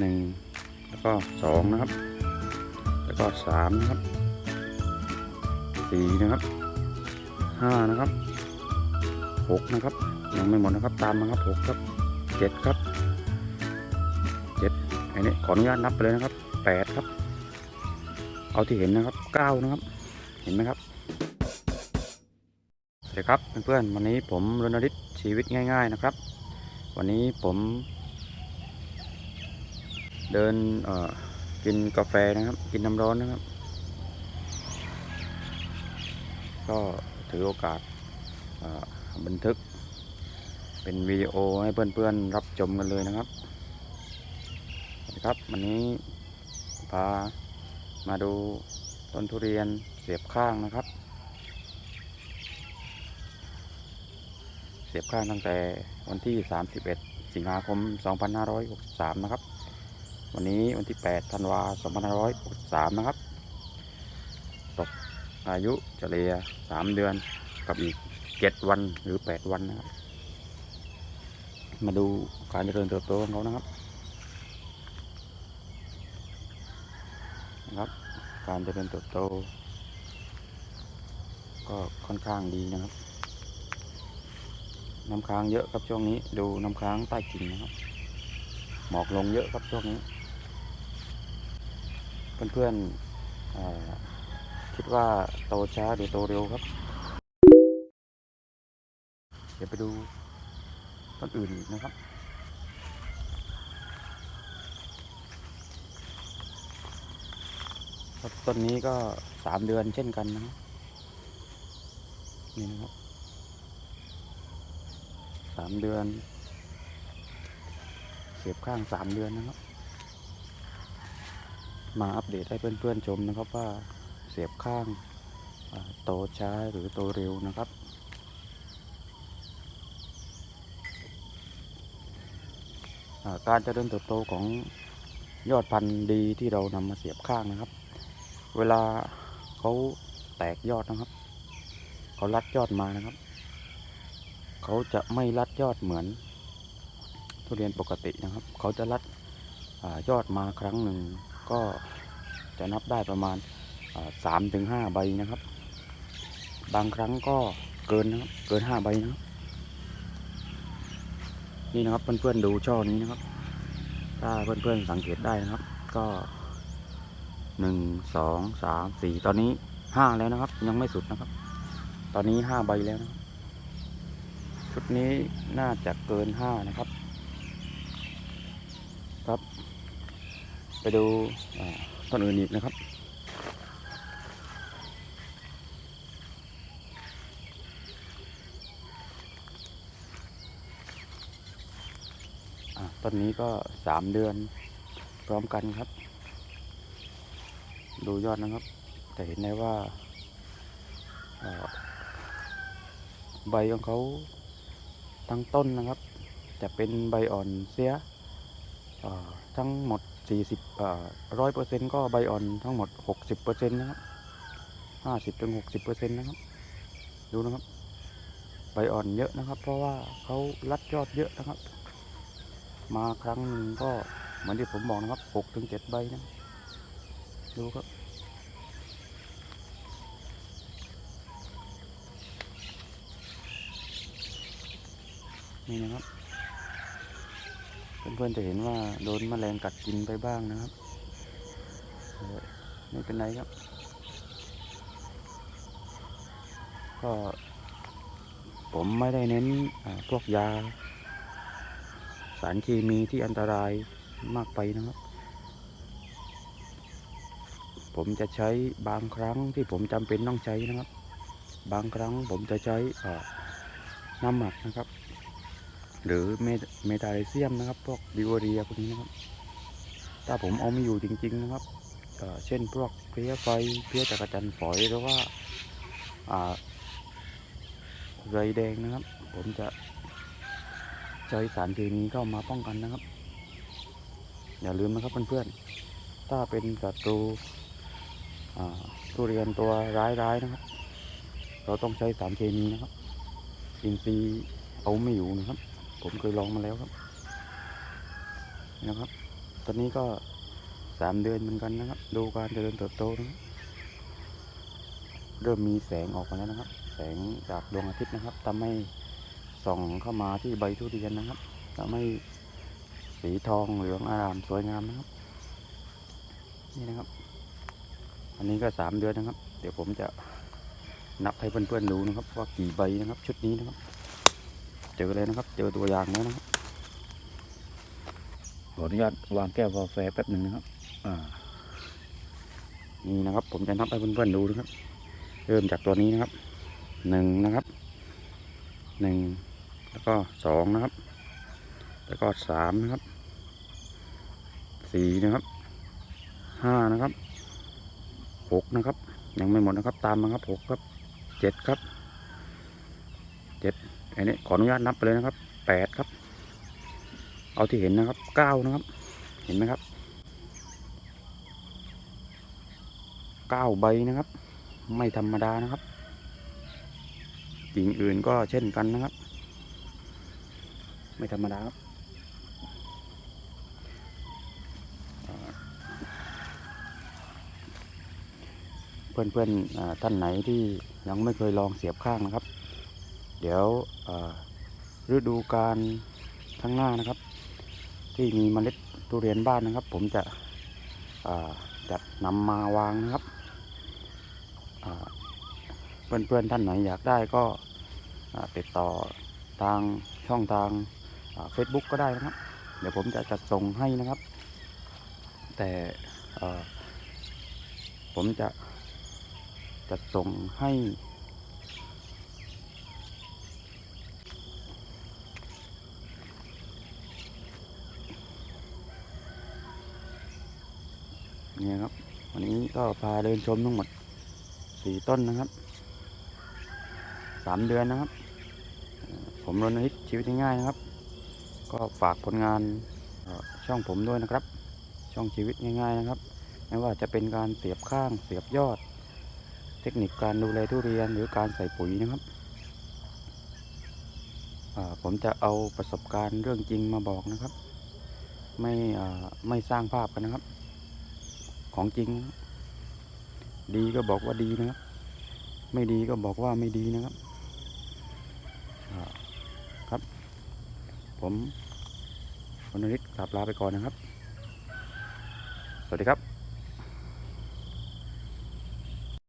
หนึ่งแล้วก็สองนะครับ แล้วก็สามนะครับสี่นะครับห้านะครับหกนะครับยังไม่หมดนะครับตามนะครับหกครับเจ็ดครับเจ็ดอันนี้ขออนุญาตนับไปเลยนะครับแปดครับ เอาที่เห็นนะครับเก้านะครับ เห็นไหมครับสวัสดีครับเพื่อนๆวันนี้ผมรณฤทธิ์ชีวิตง่าย ๆนะครับ วันนี้ผม เดินกินกาแฟนะครับ กินน้ำร้อนนะครับ ก็ถือโอกาสบันทึก เป็นวิดีโอให้เพื่อนๆรับชมกันเลยนะครับครับวันนี้พามาดูต้นทุเรียนเสียบข้างนะครับ เสียบข้างตั้งแต่วันที่ 31 สิงหาคม 2563 นะครับ วันนี้วันที่8ธันวาคม2563 นะครับ ตกอายุเฉลี่ย3 เดือนกับอีก 7 วันหรือ 8 วันนะครับ มาดูการเจริญเติบโตของเขานะครับนะครับ การเจริญเติบโต ก็ค่อนข้างดีนะครับ น้ำค้างเยอะครับช่วงนี้ ดูน้ำค้างใต้กิ่งนะครับ หมอกลงเยอะครับช่วงนี้ เพื่อนๆเอ่อคิดว่าโตช้าหรือโตเร็วครับ เดี๋ยวไปดูต้นอื่นนะครับต้นนี้ก็สามเดือนเช่นกันนะนี่นะครับสามเดือน เสียบข้างสามเดือนนะครับ มาอัปเดตให้เพื่อนๆชมนะครับว่าเสียบข้างโตช้าหรือโตเร็วนะครับอ่าการเจริญเติบโตของยอดพันธุ์ดีที่เรานำมาเสียบข้างนะครับ เวลาเขาแตกยอดนะครับ เขารัดยอดมานะครับ เขาจะไม่รัดยอดเหมือนทุเรียนปกตินะครับ เขาจะรัดอยอดมาครั้งหนึ่ง ก็จะนับได้ประมาณสามถึงห้าใบนะครับ บางครั้งก็เกินนะครับเกินห้าใบนะครับนี่นะครับเพื่อนๆดูช่อนี้นะครับ ถ้าเพื่อนๆสังเกตได้นะครับ ก็หนึ่งสองสามสี่ตอนนี้ห้าแล้วนะครับ ยังไม่สุดนะครับ ตอนนี้ห้าใบแล้วนะชุดนี้น่าจะเกินห้านะครับ ครับ ไปดูต้นอื่นอีกนะครับ ต้นนี้ก็สามเดือนพร้อมกันครับ ดูยอดนะครับจะเห็นได้ว่าใบของเขาทั้งต้นนะครับ จะเป็นใบอ่อนเสียทั้งหมด 40ร้อยเปอร์เซ็นต์ก็ใบอ่อนทั้งหมด60เปอร์เซ็นต์นะครับ50ถึง60เปอร์เซ็นต์นะครับดูนะครับ ใบอ่อนเยอะนะครับ เพราะว่าเขารัดยอดเยอะนะครับ มาครั้งหนึ่งก็เหมือนที่ผมบอกนะครับหกถึงเจ็ดใบนะดูครับนี่นะครับ เพื่อนๆจะเห็นว่าโดนแมลงกัดกินไปบ้างนะครับไม่เป็นไรครับ ก็ผมไม่ได้เน้นพวกยา สารเคมีที่อันตรายมากไปนะครับ ผมจะใช้บางครั้งที่ผมจำเป็นต้องใช้นะครับ บางครั้งผมจะใช้น้ำหมักนะครับ หรือเมทเมทาเลเซียมนะครับ พวกบิวเรียพวกนี้นะครับ ถ้าผมเอาไม่อยู่จริง ๆ นะครับเช่นพวกเพี้ยไฟเพี้ยจักรจันฝอยหรือว่าไรแดงนะครับ ผมจะใช้สารเคมีเข้ามาป้องกันนะครับ อย่าลืมนะครับเพื่อนๆถ้าเป็นศัตรูทุเรียนตัวร้ายๆนะครับ เราต้องใช้สารเคมีนะครับอินทรีย์เอาไม่อยู่นะครับ ผมเคยลองมาแล้วครับนะครับ ตอนนี้ก็สามเดือนเหมือนกันนะครับ ดูการเจริญเติบโตนะเริ่มมีแสงออกมาแล้วนะครับ แสงจากดวงอาทิตย์นะครับทำให้ส่องเข้ามาที่ใบทุเรียนนะครับทำให้สีทองเหลืองอารามสวยงามนะครับ นี่นะครับ อันนี้ก็สามเดือนนะครับ เดี๋ยวผมจะนับให้เพื่อนๆดูนะครับ ว่ากี่ใบนะครับ ชุดนี้นะครับ เจอเลยนะครับ เจอตัวอย่างแล้วนะครับขออนุญาตวางแก้วกาแฟแป๊บหนึ่งนะครับ อ่า นี่นะครับ ผมจะนับให้เพื่อนๆดูนะครับ เริ่มจากตัวนี้นะครับ หนึ่งนะครับ หนึ่ง แล้วก็สองนะครับ แล้วก็สามนะครับ สี่นะครับ ห้านะครับ หกนะครับ ยังไม่หมดนะครับ ตามมาครับหกครับ เจ็ดครับ เจ็ดอันนี้ขออนุญาตนับไปเลยนะครับแปดครับ เอาที่เห็นนะครับเก้านะครับ เห็นไหมครับเก้าใบนะครับ ไม่ธรรมดานะครับกิ่งอื่นก็เช่นกันนะครับ ไม่ธรรมดาครับเพื่อนๆท่านไหนที่ยังไม่เคยลองเสียบข้างนะครับ เดี๋ยวฤดูการข้างหน้านะครับ ที่มีเมล็ดทุเรียนบ้านนะครับ ผมจะจัดนำมาวางนะครับอ่าเพื่อนๆท่านไหนอยากได้ก็ติดต่อทางช่องทางเฟซบุ๊กก็ได้นะครับ เดี๋ยวผมจะจัดส่งให้นะครับ แต่ผมจะจัดส่งให้ นี่ครับ วันนี้ก็พาเดินชมทั้งหมดสี่ต้นนะครับสามเดือนนะครับ ผมรณฤทธิ์ชีวิตง่ายๆนะครับ ก็ฝากผลงานช่องผมด้วยนะครับ ช่องชีวิตง่าย ๆนะครับ ไม่ว่าจะเป็นการเสียบข้างเสียบยอด เทคนิคการดูแลทุเรียนหรือการใส่ปุ๋ยนะครับผมจะเอาประสบการณ์เรื่องจริงมาบอกนะครับ ไม่ไม่สร้างภาพกันนะครับ ของจริง ดีก็บอกว่าดีนะครับ ไม่ดีก็บอกว่าไม่ดีนะครับ ครับ ผมวรรณฤทธิ์กลับลาไปก่อนนะครับ สวัสดีครับ